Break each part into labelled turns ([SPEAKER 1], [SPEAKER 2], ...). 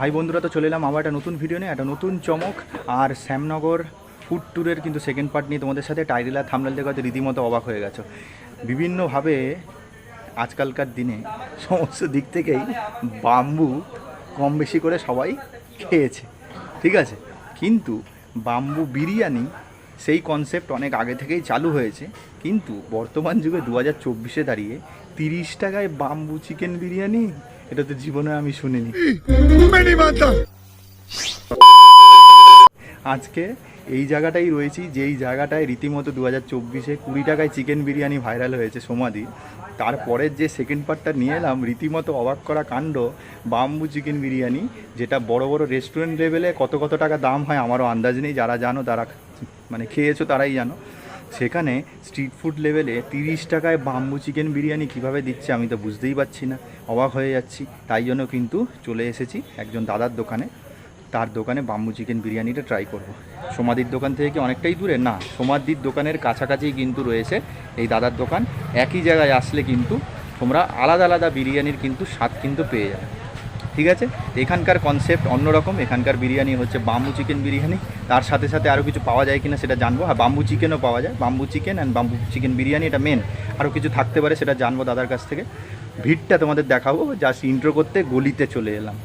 [SPEAKER 1] ভাই বন্ধুরা তো চলে এলাম আবার একটা নতুন ভিডিও নিয়ে, একটা নতুন চমক। আর শ্যামনগর ফুড ট্যুরের কিন্তু সেকেন্ড পার্ট নিয়ে তোমাদের সাথে টাইরিলা থামলাল দেখে হয়তো রীতিমতো অবাক হয়ে গেছো। বিভিন্নভাবে আজকালকার দিনে সমস্ত দিক থেকেই বাম্বু কম বেশি করে সবাই খেয়েছে, ঠিক আছে? কিন্তু বাম্বু বিরিয়ানি সেই কনসেপ্ট অনেক আগে থেকেই চালু হয়েছে। কিন্তু বর্তমান যুগে দু হাজার চব্বিশে দাঁড়িয়ে তিরিশ টাকায় বাম্বু চিকেন বিরিয়ানি এটা তো জীবনে আমি শুনিনি। আজকে এই জায়গাটাই রয়েছি যেই জায়গাটায় রীতিমতো দু হাজার চব্বিশে কুড়ি টাকায় চিকেন বিরিয়ানি ভাইরাল হয়েছে সমাধি তারপরের যে সেকেন্ড পার্টটা নিয়ে এলাম রীতিমতো অবাক করা কাণ্ড বাম্বু চিকেন বিরিয়ানি যেটা বড় বড় রেস্টুরেন্ট লেভেলে কত কত টাকা দাম হয় আমারও আন্দাজ নেই যারা জানো তারা মানে খেয়েছো তারাই জানো। সেখানে স্ট্রিট ফুড লেভেলে তিরিশ টাকায় বাম্বু চিকেন বিরিয়ানি কীভাবে দিচ্ছে আমি তো বুঝতেই পারছি না। অবাক হয়ে যাচ্ছি। তাই জন্য কিন্তু চলে এসেছি একজন দাদার দোকানে। তার দোকানে বাম্বু চিকেন বিরিয়ানিটা ট্রাই করব। সমাধির দোকান থেকে কি অনেকটাই দূরে? না সমাধির দোকানের কাছাকাছি কিন্তু রয়েছে এই দাদার দোকান। একই জায়গায় আসলে কিন্তু তোমরা আলাদা আলাদা বিরিয়ানির কিন্তু স্বাদ কিন্তু পেয়ে যাবে। ঠিক আছে? এখানকার কনসেপ্ট অন্যরকম। এখানকার বিরিয়ানি হচ্ছে বাম্বু চিকেন বিরিয়ানি। তার সাথে সাথে আরও কিছু পাওয়া যায় কিনা সেটা জানব। আর বাম্বু চিকেনও পাওয়া যায়। Bamboo chicken and bamboo chicken biryani এটা মেন আরও কিছু থাকতে পারে সেটা জানব দাদার কাছ থেকে। ভিড়টা তোমাদের দেখাবো। জাস্ট ইন্ট্রো করতে গলিতে চলে এলাম।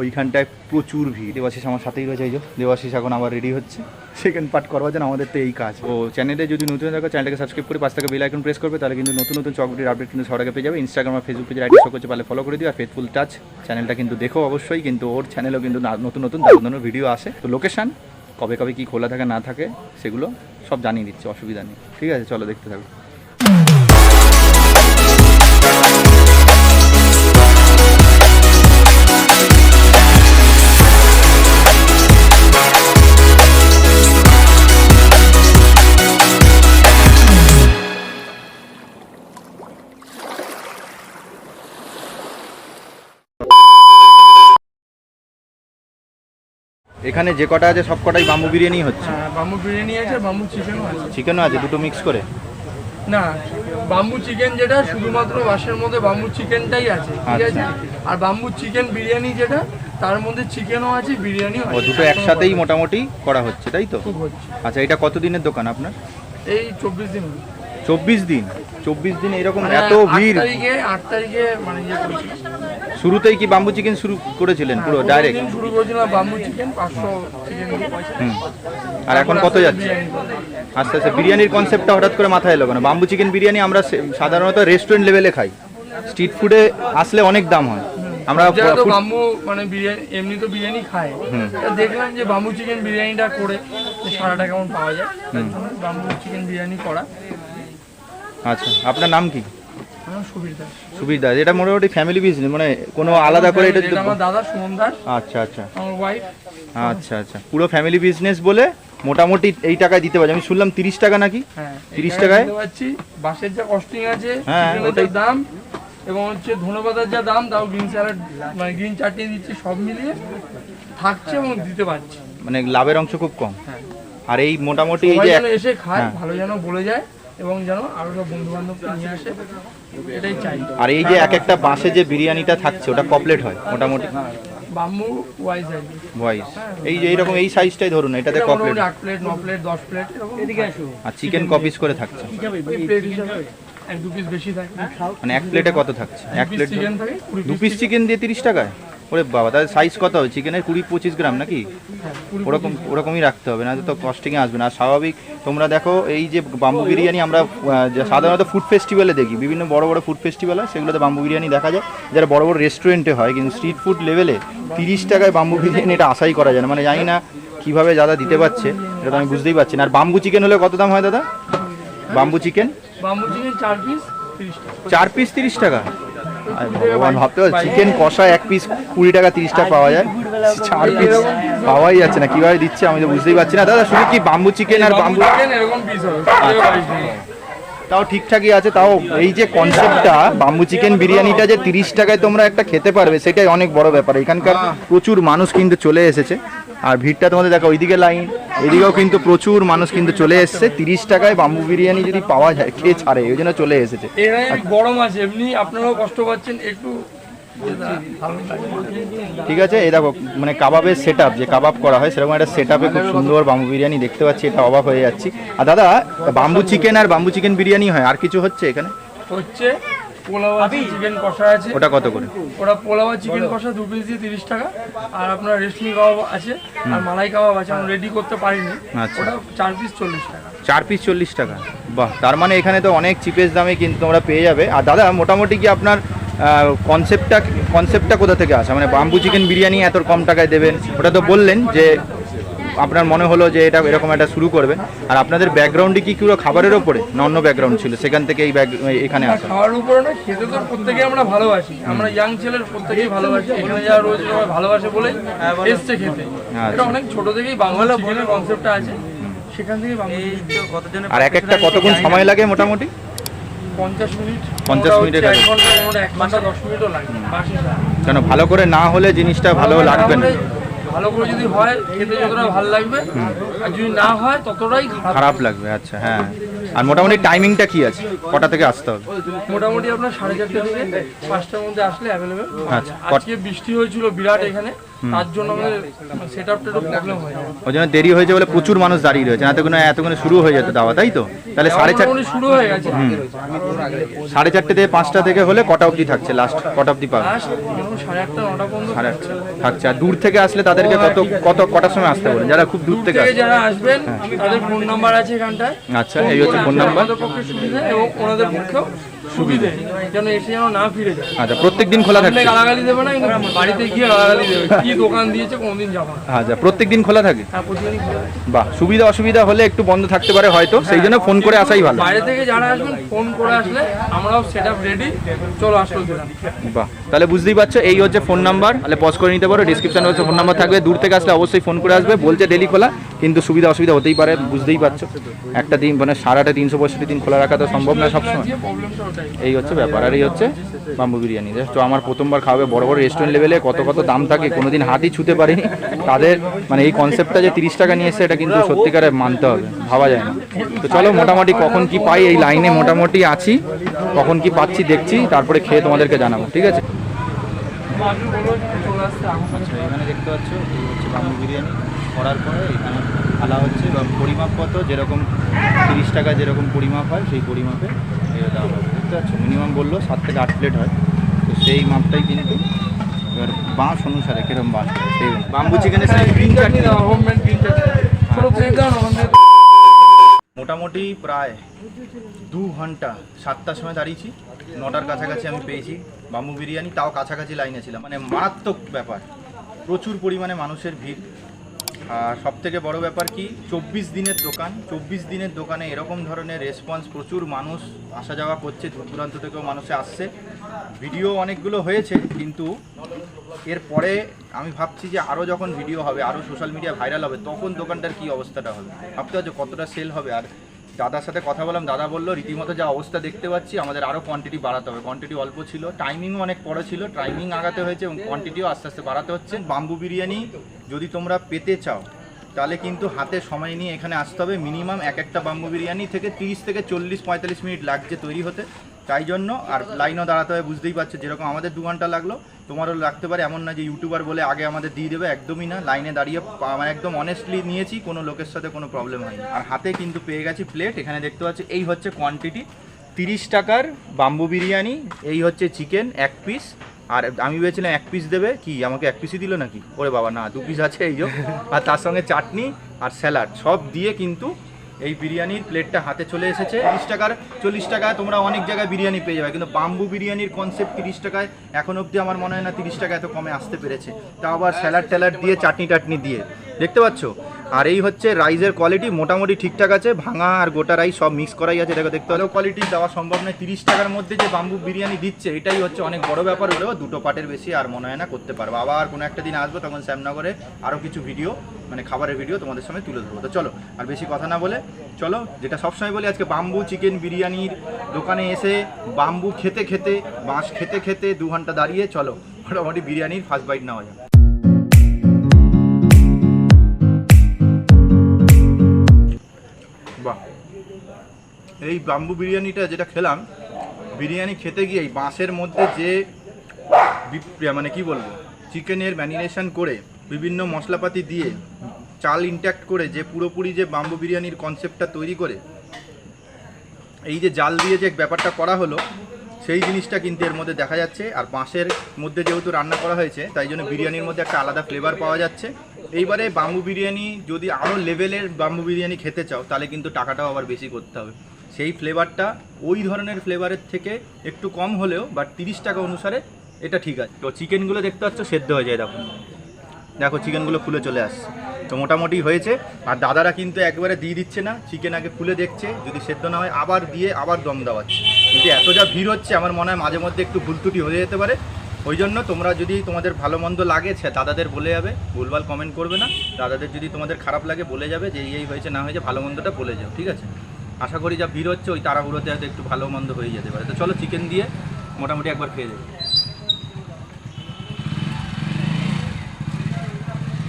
[SPEAKER 1] ওইখানটায় প্রচুর ভিড়। দেবাশিস আমার সাথেই রয়েছে, এই যে। দেবাশিস এখন আবার রেডি হচ্ছে। সেকেন্ড পার্ট করবার জন্য আমাদের তো এই কাজ। ও চ্যানেলে যদি নতুন থাকো চ্যানেলটাকে সাবস্ক্রাইব করে পাঁচ থেকে বেল আইকন প্রেস করবে, তাহলে কিন্তু নতুন নতুন চকবিটির আপডেট কিন্তু আগে পেয়ে যাবে। ইনস্টাগ্রাম আর ফেসবুক পেজের আইডি শো করছে পারলে ফলো করে দিও, আর ফেসবুল টাচ চ্যানেলটা কিন্তু দেখো অবশ্যই, কিন্তু ওর চ্যানেলেও কিন্তু নতুন নতুন দারুণ দারুণ ভিডিও আসে। তো লোকেশান কবে কবে কি খোলা থাকে না থাকে, সেগুলো সব জানিয়ে দিচ্ছে, অসুবিধা নেই। ঠিক আছে, চলো দেখতে থাকো। এখানে যে কটা আছে সব কটাই বাম্বু বিরিয়ানি হচ্ছে?
[SPEAKER 2] হ্যাঁ বাম্বু বিরিয়ানি আছে বাম্বু চিকেনও আছে।
[SPEAKER 1] চিকেনও আছে দুটো মিক্স করে?
[SPEAKER 2] না বাম্বু চিকেন যেটা শুধুমাত্র বাসের মধ্যে বাম্বু চিকেনটাই আছে ঠিক আছে? আর বাম্বু চিকেন বিরিয়ানি যেটা তার মধ্যে চিকেনও আছে বিরিয়ানিও
[SPEAKER 1] ও
[SPEAKER 2] আছে
[SPEAKER 1] দুটো একসাথেই মোটামুটি করা হচ্ছে তাই তো?
[SPEAKER 2] খুব হচ্ছে।
[SPEAKER 1] আচ্ছা এটা কত দিনের দোকান আপনার?
[SPEAKER 2] এই চব্বিশ দিন। হলো।
[SPEAKER 1] চব্বিশ দিন? চব্বিশ দিন এরকম
[SPEAKER 2] মানে
[SPEAKER 1] এত
[SPEAKER 2] আট
[SPEAKER 1] ভিড়।
[SPEAKER 2] তারিখে আট তারিখে মানে ইয়ে
[SPEAKER 1] শুরুতেই কি বাম্বু চিকেন শুরু করেছিলেন পুরো ডাইরেক্ট
[SPEAKER 2] দিন শুরু করেছিলাম বাম্বু চিকেন পাঁচশো চিকেন
[SPEAKER 1] আর এখন কত যাচ্ছে? আস্তে আস্তে বিরিয়ানির কনসেপ্টটা হঠাৎ করে মাথায় এলো কেন? বাম্বু চিকেন বিরিয়ানি আমরা সাধারণত রেস্টুরেন্ট লেভেলে খাই। স্ট্রিট ফুডে আসলে অনেক দাম হয়। আমরা
[SPEAKER 2] তো বাম্বু মানে বিরিয়ানি এমনি তো বিরিয়ানি খায়। দেখলাম যে বাম্বু চিকেন বিরিয়ানিটা করে সারাটা কেমন পাওয়া যায়। বাম্বু চিকেন বিরিয়ানি করা।
[SPEAKER 1] আচ্ছা আপনার নাম কি? সুবীর দাস। এটা মোটামুটি ফ্যামিলি বিজনেস মানে কোনো আলাদা করে এটা
[SPEAKER 2] আমার দাদা সুমন দাস।
[SPEAKER 1] আচ্ছা আচ্ছা।
[SPEAKER 2] আমার ওয়াইফ
[SPEAKER 1] আচ্ছা আচ্ছা। পুরো ফ্যামিলি বিজনেস বলে মোটামুটি এই টাকায় দিতে পারছি। আমি শুনলাম তিরিশ টাকা নাকি?
[SPEAKER 2] হ্যাঁ
[SPEAKER 1] 30 টাকায়?
[SPEAKER 2] বাসের যা কস্টিং আছে
[SPEAKER 1] হ্যাঁ, ওটাই।
[SPEAKER 2] দাম এবং হচ্ছে ধনেপাতার যা দাম তাও গ্রিন স্যালাড মানে গ্রিন চাটনি দিচ্ছি সব মিলিয়ে থাকছে এবং দিতে পারছি।
[SPEAKER 1] মানে লাভের অংশ খুব কম।
[SPEAKER 2] হ্যাঁ।
[SPEAKER 1] আর এই মোটামুটি এই যে
[SPEAKER 2] এসে খায়। ভালো যেন বলে যায়। এবং যেন আরও সব বন্ধু বান্ধবকে নিয়ে আসে এটাই চাই।
[SPEAKER 1] আর এই যে এক একটা বাসে যে বিরিয়ানিটা থাকছে ওটা কপলেট হয় মোটামুটি?
[SPEAKER 2] বাম্বু ওয়াইজ আর কি।
[SPEAKER 1] ভয়েস এই যে এইরকম এই সাইজটাই ধরুন এটাতে
[SPEAKER 2] মোটামুটি আট প্লেট ন প্লেট দশ প্লেট এরকম এদিকে আসো।
[SPEAKER 1] আর চিকেন কপিস করে থাকছে।
[SPEAKER 2] প্লেট হিসাবে এক দু পিস বেশি থাকে।
[SPEAKER 1] মানে এক প্লেটে কত থাকছে? এক প্লেট
[SPEAKER 2] চিকেন থাকে
[SPEAKER 1] দু পিস চিকেন দিয়ে তিরিশ টাকায়? ওরে বাবা তাহলে সাইজ কত হবে? চিকেনের কুড়ি পঁচিশ গ্রাম নাকি? ওরকম ওরকমই রাখতে হবে না তো কস্টিংয়ে আসবে না। আর স্বাভাবিক তোমরা দেখো এই যে বাম্বু বিরিয়ানি আমরা সাধারণত ফুড ফেস্টিভ্যালে দেখি বিভিন্ন বড় বড় ফুড ফেস্টিভ্যাল হয় সেগুলোতে বাম্বু বিরিয়ানি দেখা যায়। যারা বড় বড় রেস্টুরেন্টে হয় কিন্তু স্ট্রিট ফুড লেভেলে তিরিশ টাকায় বাম্বু বিরিয়ানি এটা আশাই করা যায় না। মানে জানি না কীভাবে দাদা দিতে পারছে এটা তো আমি বুঝতেই পারছি না। আর বাম্বু চিকেন হলে কত দাম হয় দাদা? বাম্বু চিকেন
[SPEAKER 2] বাম্বু চিকেন চার পিস
[SPEAKER 1] চার পিস তিরিশ টাকা? ভগবান ভাবতে পারছি চিকেন কষা এক পিস কুড়ি টাকা তিরিশ টাকা পাওয়া যায়। চার পিস পাওয়াই যাচ্ছে না কীভাবে দিচ্ছে আমি তো বুঝতেই পারছি না। দাদা শুধু কি বাম্বু চিকেন আর বাম্বু
[SPEAKER 2] টাকা।
[SPEAKER 1] তাও ঠিকঠাকই আছে তাও এই যে কনসেপ্টটা বাম্বু চিকেন বিরিয়ানিটা যে তিরিশ টাকায় তোমরা একটা খেতে পারবে সেটাই অনেক বড় ব্যাপার। এখানকার প্রচুর মানুষ কিন্তু চলে এসেছে। আর ভিড়টা তোমাদের দেখো ওইদিকে লাইন এদিকেও কিন্তু প্রচুর মানুষ কিন্তু চলে এসেছে। তিরিশ টাকায় বাম্বু বিরিয়ানি যদি পাওয়া যায় খেয়ে ছাড়ে? ওই জন্য চলে এসেছে।
[SPEAKER 2] গরম আছে এমনি আপনারাও কষ্ট পাচ্ছেন একটু
[SPEAKER 1] ঠিক আছে এই দেখো মানে কাবাবের সেট যে কাবাব করা হয় সেরকম একটা সেট খুব সুন্দর বাম্বু বিরিয়ানি দেখতে পাচ্ছি এটা অবাক হয়ে যাচ্ছি। আর দাদা বাম্বু চিকেন আর বাম্বু চিকেন বিরিয়ানি হয় আর কিছু হচ্ছে এখানে?
[SPEAKER 2] হচ্ছে পোলাও আছে চিকেন কষা আছে।
[SPEAKER 1] ওটা কত করে?
[SPEAKER 2] ওটা পোলাও আর চিকেন কষা দু পিস দিয়ে তিরিশ টাকা। আর আপনার রেশমি কাবাব আছে আর মালাই কাবাব আছে আমরা রেডি করতে পারিনি।
[SPEAKER 1] আচ্ছা।
[SPEAKER 2] ওটা চার পিস চল্লিশ টাকা।
[SPEAKER 1] চার পিস চল্লিশ টাকা। বাহ তার মানে এখানে তো অনেক চিপেস্ট দামে কিন্তু তোমরা পেয়ে যাবে। আর দাদা মোটামুটি কি আপনার কনসেপ্টটা কনসেপ্টটা কোথা থেকে আসে? মানে বাম্বু চিকেন বিরিয়ানি এত কম টাকায় দেবেন? ওটা তো বললেন যে আপনার মনে হলো যে এটা এরকম একটা শুরু করবেন আর আপনাদের ব্যাকগ্রাউন্ডে কি পুরো খাবারের ওপরে? না অন্য ব্যাকগ্রাউন্ড ছিল? সেখান থেকে এই ব্যাগ এখানে আসা।
[SPEAKER 2] খাওয়ার উপরে না খেতে তো প্রত্যেকেই আমরা ভালোবাসি। আমরা ইয়াং ছেলের প্রত্যেকেই ভালোবাসি। এখানে যারা রয়েছে সবাই ভালোবাসে বলেই এসছে খেতে। এটা অনেক ছোট থেকেই বাংলা চিকেনের কনসেপ্টটা আছে। সেখান থেকে বাংলা
[SPEAKER 1] আর এক একটা কতক্ষণ সময় লাগে মোটামুটি?
[SPEAKER 2] পঞ্চাশ মিনিট।
[SPEAKER 1] 50 মিনিটের
[SPEAKER 2] হচ্ছে এক ঘণ্টা এক ঘণ্টা দশ মিনিটও লাগে।
[SPEAKER 1] কেন ভালো করে না হলে জিনিসটা ভালো লাগবে না।
[SPEAKER 2] ভালো করে যদি হয়, খেতে যতটা ভালো লাগবে, আর যদি না হয়, ততটাই খারাপ।
[SPEAKER 1] লাগবে আচ্ছা হ্যাঁ। আর মোটামুটি টাইমিংটা কি আছে? কটা থেকে আসতে হবে?
[SPEAKER 2] মোটামুটি আপনার সাড়ে চারটে থেকে পাঁচটার মধ্যে আসলে অ্যাভেলেবেল
[SPEAKER 1] আচ্ছা,
[SPEAKER 2] আজকে বৃষ্টি হয়েছিল বিরাট এখানে তার জন্য আমাদের সেট আপটা একটু প্রবলেম হয়ে
[SPEAKER 1] ওই জন্য দেরি হয়েছে বলে প্রচুর মানুষ দাঁড়িয়ে রয়েছে না তো কোনো এতক্ষণে শুরু হয়ে যেত দাওয়া তাই তো? তাহলে সাড়ে চার
[SPEAKER 2] মোটামুটি শুরু হয়ে গেছে।
[SPEAKER 1] সাড়ে চারটে থেকে পাঁচটা থেকে হলে কটা অবধি থাকছে? লাস্ট কটা অবধি পাবে
[SPEAKER 2] সাড়ে আটটা নটা পর্যন্ত
[SPEAKER 1] সাড়ে আটটা। থাকছে। আর দূর থেকে আসলে তাদেরকে কত কত কটার সময় আসতে বলেন যারা খুব দূর থেকে
[SPEAKER 2] থেকে যারা আসবেন তাদের ফোন নাম্বার আছে এখানটায়।
[SPEAKER 1] আচ্ছা এই হচ্ছে ফোন নাম্বার।
[SPEAKER 2] ওনাদের পক্ষেও সুবিধে। যেন এসে যেন না ফিরে যায়?
[SPEAKER 1] আচ্ছা প্রত্যেক দিন খোলা
[SPEAKER 2] সামনে
[SPEAKER 1] থাকছে।
[SPEAKER 2] গালাগালি দেবে না কিন্তু বাড়িতে গিয়ে গালাগালি দেবে। কি দোকান দিয়েছে কোনদিন যাব না।
[SPEAKER 1] আচ্ছা খোলা থাকে?
[SPEAKER 2] হ্যাঁ প্রতিদিনই খোলা আছে।
[SPEAKER 1] বাহ সুবিধা অসুবিধা হলে একটু বন্ধ থাকতে পারে হয়তো সেই জন্য ফোন করে আসাই ভালো।
[SPEAKER 2] বাইরে থেকে যারা আসবেন ফোন করে আসলে আমরাও সেট আপ রেডি চলো আসলো দিলাম
[SPEAKER 1] বাহ তাহলে বুঝতেই পারছ এই হচ্ছে ফোন নাম্বার তাহলে পজ করে নিতে পারো ডিসক্রিপশনে হচ্ছে ফোন নাম্বার থাকবে। দূর থেকে আসলে অবশ্যই ফোন করে আসবে। বলছে ডেলি খোলা কিন্তু সুবিধা অসুবিধা হতেই পারে বুঝতেই পারছ। একটা দিন মানে সারাটা তিনশো পঁয়ষট্টি দিন খোলা রাখা তো সম্ভব না সবসময়।
[SPEAKER 2] যে প্রবলেমটা ওটাই
[SPEAKER 1] এই হচ্ছে ব্যাপার, আর এই হচ্ছে বাম্বু বিরিয়ানি। তো আমার প্রথমবার খাওয়াবে, বড় বড় রেস্টুরেন্ট লেভেলে কত কত দাম থাকে, কোনোদিন হাতই ছুতে পারিনি। তাদের মানে এই কনসেপ্টটা যে তিরিশ টাকা নিয়ে এসছে, এটা কিন্তু সত্যিকারে মানতে হবে, ভাবা যায় না। তো চলো মোটামুটি কখন কি পাই, এই লাইনে মোটামুটি আছি, কখন কি পাচ্ছি দেখছি, তারপরে খেয়ে তোমাদেরকে জানাব, ঠিক আছে? আচ্ছা এখানে দেখতে পাচ্ছ, এই হচ্ছে বাম্বু বিরিয়ানি। করার পরে এখানে থালা হচ্ছে পরিমাপ কত যেরকম তিরিশ টাকা যেরকম পরিমাপ হয়, সেই পরিমাপে এই দেওয়া হবে। দেখতে পাচ্ছ মিনিমাম বলল সাত থেকে আট প্লেট হয়। তো সেই মাপটাই কিন্তু এবার বাঁশ অনুসারে কীরকম বাঁশ সেই বাম্বু চিকেনের গ্রিন
[SPEAKER 2] চাটনি ওখান থেকে
[SPEAKER 1] মোটামুটি প্রায় দু ঘণ্টা সাতটার সময় দাঁড়িয়েছি। নটার কাছাকাছি আমি পেয়েছি। বাম্বু বিরিয়ানি তাও কাছাকাছি লাইনে ছিলাম। মানে মারাত্মক ব্যাপার। প্রচুর পরিমাণে মানুষের ভিড়। সব থেকে বড় ব্যাপার কি, চব্বিশ দিনের দোকান, চব্বিশ দিনের দোকানে এরকম ধরনের রেসপন্স প্রচুর মানুষ আসা যাওয়া করছে, দূর দূরান্ত থেকেও মানুষে আসছে। ভিডিও অনেকগুলো হয়েছে, কিন্তু এরপরে আমি ভাবছি যে আরও যখন ভিডিও হবে আরও সোশ্যাল মিডিয়া ভাইরাল হবে, তখন দোকানটার কি অবস্থাটা হবে? ভাবতে হচ্ছে কতটা সেল হবে আর দাদার সাথে কথা বললাম, দাদা বলল, রীতিমতো যা অবস্থা দেখতে পাচ্ছি, আমাদের আরও কোয়ান্টিটি বাড়াতে হবে। কোয়ান্টিটি অল্প ছিল টাইমিংও অনেক বড় ছিল টাইমিং আগাতে হয়েছে এবং কোয়ান্টিটিও আস্তে আস্তে বাড়াতে হচ্ছে। বাম্বু বিরিয়ানি যদি তোমরা পেতে চাও, তাহলে কিন্তু হাতে সময় নিয়ে এখানে আসতে হবে। মিনিমাম এক একটা বাম্বু বিরিয়ানি থেকে তিরিশ থেকে চল্লিশ, পঁয়তাল্লিশ মিনিট লাগছে তৈরি হতে। তাই জন্য, আর লাইনও দাঁড়াতে হবে, বুঝতেই পারছ, যেরকম আমাদের দু ঘণ্টা লাগল। তোমারও লাগতে পারে, এমন না যে ইউটিউবার বলে আগে আমাদের দিয়ে দেবে, একদমই না। লাইনে দাঁড়িয়ে মানে একদম অনেস্টলি নিয়েছি, কোনো লোকের সাথে কোনো প্রবলেম হয়নি। আর হাতে কিন্তু পেয়ে গেছি প্লেট এখানে দেখতে পাচ্ছি, এই হচ্ছে কোয়ান্টিটি তিরিশ টাকার বাম্বু বিরিয়ানি, এই হচ্ছে চিকেন এক পিস আর আমি ভেবেছিলাম এক পিস দেবে, কি, আমাকে এক পিসই দিল নাকি? ওরে বাবা, না, দু পিস আছে, এই আর তার সঙ্গে চাটনি আর স্যালাড সব দিয়ে কিন্তু এই বিরিয়ানির প্লেটটা হাতে চলে এসেছে। তিরিশ টাকার, চল্লিশ টাকায় তোমরা অনেক জায়গায় বিরিয়ানি পেয়ে যাবে। কিন্তু বাম্বু বিরিয়ানির কনসেপ্ট তিরিশ টাকায়, এখন অবধি আমার মনে হয় না তিরিশ টাকা এত কমে আসতে পেরেছে। তাও আবার স্যালাড ট্যালাড দিয়ে চাটনি টাটনি দিয়ে। দেখতে পাচ্ছ? আর এই হচ্ছে রাইসের কোয়ালিটি মোটামুটি ঠিকঠাক আছে, ভাঙা আর গোটা রাইস সব মিক্স করাই আছে, এটাকে দেখতে হলেও কোয়ালিটি দেওয়া সম্ভব নয়, তিরিশ টাকার মধ্যে যে বাম্বু বিরিয়ানি দিচ্ছে, এটাই হচ্ছে অনেক বড় ব্যাপার হলেও দুটো পার্টের বেশি আর মনে হয় না করতে পারব। আবার কোনো একটা দিন আসব তখন শ্যামনগরে আরও কিছু ভিডিও মানে খাবারের ভিডিও তোমাদের সামনে তুলে ধরবো। তো চলো, আর বেশি কথা না বলে, চলো, যেটা সবসময় বলি, আজকে বাম্বু চিকেন বিরিয়ানির দোকানে এসে বাম্বু খেতে খেতে, বাঁশ খেতে খেতে দু ঘণ্টা দাঁড়িয়ে চলো, মোটামুটি বিরিয়ানির ফার্স্ট বাইট নেওয়া যাক। এই বাম্বু বিরিয়ানিটা যেটা খেলাম, বিরিয়ানি খেতে গিয়ে বাঁশের মধ্যে যে মানে কি বলব, চিকেনের ম্যারিনেশন করে বিভিন্ন মশলাপাতি দিয়ে চাল ইনট্যাক্ট করে যে পুরোপুরি যে বাম্বু বিরিয়ানির কনসেপ্টটা তৈরি করে, এই যে জাল দিয়ে যে ব্যাপারটা করা হলো, সেই জিনিসটা কিন্তু এর মধ্যে দেখা যাচ্ছে। আর বাঁশের মধ্যে যেহেতু রান্না করা হয়েছে, তাই জন্য বিরিয়ানির মধ্যে একটা আলাদা ফ্লেভার পাওয়া যাচ্ছে। এইবারে বাম্বু বিরিয়ানি যদি আরও লেভেলের বাম্বু বিরিয়ানি খেতে চাও, তাহলে কিন্তু টাকাটাও আবার বেশি করতে হবে। সেই ফ্লেভারটা ওই ধরনের ফ্লেভারের থেকে একটু কম হলেও বাট তিরিশ টাকা অনুসারে এটা ঠিক আছে। তো চিকেনগুলো দেখতে পাচ্ছ সেদ্ধ হয়ে যায় দেখো। দেখো চিকেনগুলো ফুলে চলে আসছে। তো মোটামুটি হয়েছে। আর দাদারা কিন্তু একবারে দিয়ে দিচ্ছে না। চিকেন আগে ফুলে দেখছে। যদি সেদ্ধ না হয় আবার দিয়ে আবার দম দেওয়াচ্ছে। কিন্তু এত যা ভিড় হচ্ছে, আমার মনে হয় মাঝে মধ্যে একটু ভুল ত্রুটি হয়ে যেতে পারে। ওই জন্য তোমরা যদি তোমাদের ভালো মন্দ লাগে দাদাদের বলে যাবে। ভুলভাল কমেন্ট করবে না। দাদাদের যদি তোমাদের খারাপ লাগে, বলে যাবে যে এই হয়েছে, না হয়েছে, ভালো মন্দটা বলে যাও। ঠিক আছে? আশা করি যা ভিড় হচ্ছে ওই তাড়াহুড়োতে হয়তো একটু ভালো মন্দ হয়ে যেতে পারে। তো চলো চিকেন দিয়ে মোটামুটি একবার খেয়ে দেবো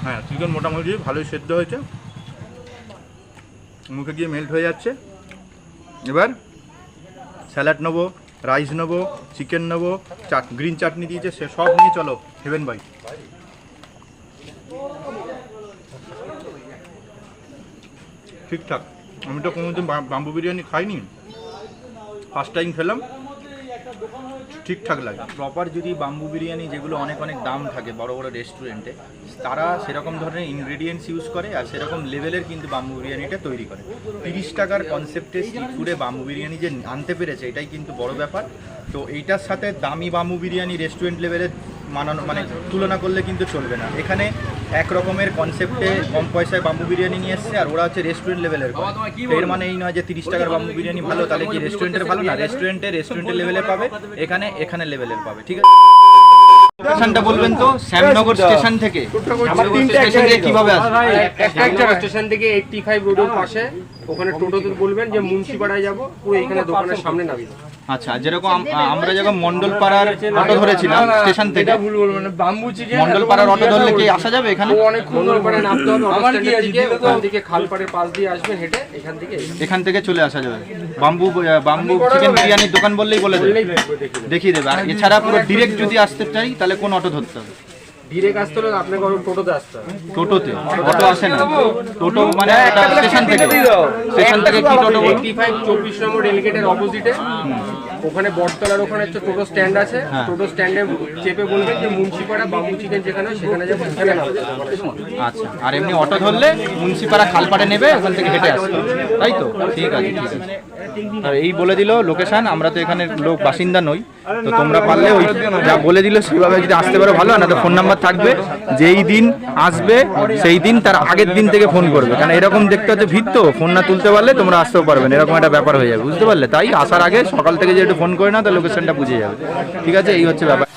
[SPEAKER 1] হ্যাঁ চিকেন মোটামুটি ভালোই সেদ্ধ হয়েছে। মুখে গিয়ে মেল্ট হয়ে যাচ্ছে। এবার স্যালাড নেব রাইস নেব চিকেন নেব, চাট গ্রিন চাটনি দিয়েছে, সে সব নিয়ে চলো হেভেন বাই ঠিকঠাক। আমি তো কোনোদিন বাম্বু বিরিয়ানি খাইনি। ফার্স্ট টাইম খেলাম। ঠিকঠাক লাগে। প্রপার যদি বাম্বু বিরিয়ানি, যেগুলো অনেক অনেক দাম থাকে বড় বড় রেস্টুরেন্টে তারা সেরকম ধরনের ইনগ্রেডিয়েন্টস ইউজ করে আর সেরকম লেভেলের কিন্তু বাম্বু বিরিয়ানিটা তৈরি করে। তিরিশ টাকার কনসেপ্টে স্ট্রিট ফুডে বাম্বু বিরিয়ানি যে আনতে পেরেছে, এটাই কিন্তু বড় ব্যাপার। তো এইটার সাথে দামি বাম্বু বিরিয়ানি রেস্টুরেন্ট লেভেলের মানানো মানে তুলনা করলে কিন্তু চলবে না। এখানে এক রকমের কনসেপ্টে কম পয়সায় বাম্বু বিরিয়ানি নিয়ে এসছে আর ওরা হচ্ছে রেস্টুরেন্ট লেভেলের। এর মানে এই নয় যে তিরিশ টাকার বাম্বু বিরিয়ানি ভালো তাহলে কি রেস্টুরেন্টের ভালো? না রেস্টুরেন্টে রেস্টুরেন্টের লেভেলে পাবে এখানে এখানে লেভেলের পাবে ঠিক আছে? স্টেশনটা বলবেন তো শ্যামনগর স্টেশন থেকে। স্টেশন থেকে কীভাবে আসবে?
[SPEAKER 3] স্টেশন থেকে এইটটি ফাইভ রোডের পাশে ওখানে টোটোতে বলবেন যে মুন্সিপাড়ায় যাব পুরো এখানে দোকানের সামনে নামিয়ে
[SPEAKER 1] আচ্ছা যেরকম আমরা যখন মন্ডলপাড়ার অটো ধরেছিলাম স্টেশন থেকে।
[SPEAKER 2] ভুল বলব মানে বাম্বু চিকেন
[SPEAKER 1] মন্ডলপাড়ার অটো ধরলে কি আসা যাবে এখানে?
[SPEAKER 3] মন্ডলপাড়ায় নামতে হবে
[SPEAKER 2] আমার কি
[SPEAKER 3] কি
[SPEAKER 2] আছে, তো-
[SPEAKER 3] ওখান থেকে খালপাড়ের পাশ দিয়ে আসবেন হেঁটে এখান থেকে এখান
[SPEAKER 1] থেকে চলে আসা যাবে। বাম্বু বাম্বু চিকেন বিরিয়ানির দোকান বললেই বলে দেবো। দেখিয়ে দেবে। আর এছাড়া পুরো ডিরেক্ট যদি আসতে চাই তাহলে কোন অটো ধরতে হবে?
[SPEAKER 3] ডিরেক্ট আসতে হলে আপনাকে ওরকম টোটোতে আসতে হবে।
[SPEAKER 1] টোটোতে? অটো আসে না? টোটো মানে এটা স্টেশন থেকে। স্টেশন থেকে কি টোটো
[SPEAKER 3] নম্বর রেলগেটের অপোজিটে। ওখানে বটতলার ওখানে একটা টোটো স্ট্যান্ড আছে।
[SPEAKER 1] হ্যাঁ।
[SPEAKER 3] টোটো স্ট্যান্ডে চেপে বলবেন যে মুন্সিপাড়া বাবু চিকেন যেখানে সেখানে যাব। সেখানে
[SPEAKER 1] আচ্ছা আর এমনি অটো ধরলে মুন্সিপাড়া খালপাড়ে নেবে ওখান থেকে হেঁটে আসবে তাই তো? ঠিক আছে ঠিক আছে। আর এই বলে দিল লোকেশন, আমরা তো এখানে লোক, বাসিন্দা নই। তো তোমরা পারলে ওই যা বলে দিল সেভাবে যদি আসতে পারো ভালো না তো ফোন নাম্বার থাকবে। যেই দিন আসবে, সেই দিন তার আগের দিন থেকে ফোন করবে। কারণ এরকম দেখতে হচ্ছে ভিড় তো, ফোন না তুলতে পারলে তোমরা আসতেও পারবে না, এরকম একটা ব্যাপার হয়ে যাবে, বুঝতে পারলে? তাই আসার আগে সকাল থেকে যে একটু ফোন করে না তো লোকেশনটা বুঝে যাবে। ঠিক আছে, এই হচ্ছে ব্যাপার।